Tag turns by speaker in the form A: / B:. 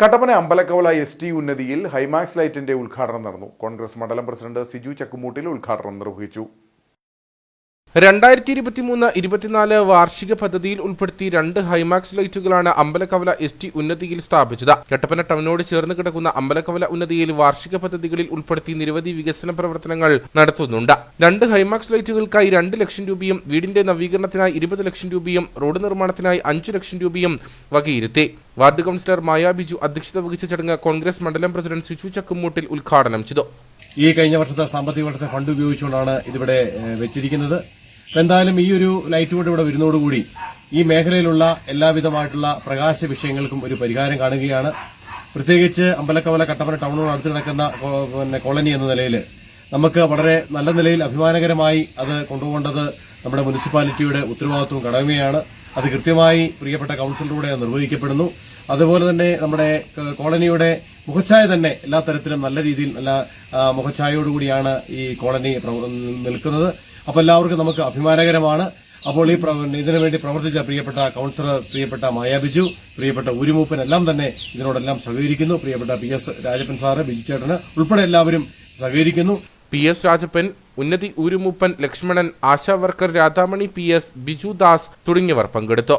A: Kattappana Ambalakkavala S T ഉന്നതിയിൽ ഹൈമാക്സ് ലൈറ്റിന്റെ ഉദ്ഘാടനം നടന്നു. കോൺഗ്രസ് മണ്ഡലം പ്രസിഡന്റ് സിജു ചക്കുമൂട്ടിൽ ഉദ്ഘാടനം നിർവഹിച്ചു.
B: രണ്ടായിരത്തി ഇരുപത്തിമൂന്ന് ഇരുപത്തിനാല് വാർഷിക പദ്ധതിയിൽ ഉൾപ്പെടുത്തി രണ്ട് ഹൈമാക്സ് ലൈറ്റുകളാണ് അമ്പലക്കവല എസ് ടി ഉന്നതിയിൽ സ്ഥാപിച്ചത്. കട്ടപ്പന ടൗണിനോട് ചേർന്ന് കിടക്കുന്ന അമ്പലക്കവല ഉന്നതിയിൽ വാർഷിക പദ്ധതികളിൽ ഉൾപ്പെടുത്തി നിരവധി വികസന പ്രവർത്തനങ്ങൾ നടത്തുന്നുണ്ട്. രണ്ട് ഹൈമാക്സ് ലൈറ്റുകൾക്കായി രണ്ട് ലക്ഷം രൂപയും വീടിന്റെ നവീകരണത്തിനായി ഇരുപത് ലക്ഷം രൂപയും റോഡ് നിർമ്മാണത്തിനായി അഞ്ചു ലക്ഷം രൂപയും വകയിരുത്തി. വാർഡ് കൌൺസിലർ മായ ബിജു അധ്യക്ഷത വഹിച്ച ചടങ്ങ് കോൺഗ്രസ് മണ്ഡലം പ്രസിഡന്റ് സിജു ചക്കുമൂട്ടിൽ ഉദ്ഘാടനം ചെയ്തു.
C: ഈ കഴിഞ്ഞ വർഷത്തെ സാമ്പത്തിക വർഷത്തെ ഫണ്ട് ഉപയോഗിച്ചുകൊണ്ടാണ് ഇതിവിടെ വെച്ചിരിക്കുന്നത്. അപ്പം എന്തായാലും ഈ ഒരു ലൈറ്റ് ബോർഡ് ഇവിടെ വരുന്നതോടുകൂടി ഈ മേഖലയിലുള്ള എല്ലാവിധമായിട്ടുള്ള പ്രകാശ വിഷയങ്ങൾക്കും ഒരു പരിഹാരം കാണുകയാണ്. പ്രത്യേകിച്ച് അമ്പലക്കവല കട്ടപ്പന ടൗണിനോട് അടുത്ത് കിടക്കുന്ന പിന്നെ കോളനി എന്ന നിലയിൽ നമുക്ക് വളരെ നല്ല നിലയിൽ അഭിമാനകരമായി അത് കൊണ്ടുപോകേണ്ടത് നമ്മുടെ മുനിസിപ്പാലിറ്റിയുടെ ഉത്തരവാദിത്വവും കടമയാണ് അത് കൃത്യമായി പ്രിയപ്പെട്ട കൌൺസിലറിലൂടെ നിർവഹിക്കപ്പെടുന്നു. അതുപോലെ തന്നെ നമ്മുടെ കോളനിയുടെ മുഖച്ഛായ തന്നെ എല്ലാ തരത്തിലും നല്ല രീതിയിൽ നല്ല മുഖച്ഛായയോടുകൂടിയാണ് ഈ കോളനി നിൽക്കുന്നത്. അപ്പോൾ എല്ലാവർക്കും നമുക്ക് അഭിമാനകരമാണ്. അപ്പോൾ ഈ ഇതിനുവേണ്ടി ഇതിനു വേണ്ടി പ്രവർത്തിച്ച പ്രിയപ്പെട്ട കൌൺസിലർ പ്രിയപ്പെട്ട മായ ബിജു പ്രിയപ്പെട്ട ഊരുമൂപ്പൻ എല്ലാം തന്നെ ഇതിനോടെല്ലാം സഹകരിക്കുന്നു. പ്രിയപ്പെട്ട P S Rajappan sir Biju ചേട്ടന് ഉൾപ്പെടെ എല്ലാവരും സഹകരിക്കുന്നു.
B: പി എസ് രാജപ്പൻ ഉന്നതി ഊരുമൂപ്പൻ Lakshmanan Asha worker Radhamani P S Biju Das തുടങ്ങിയവർ പങ്കെടുത്തു.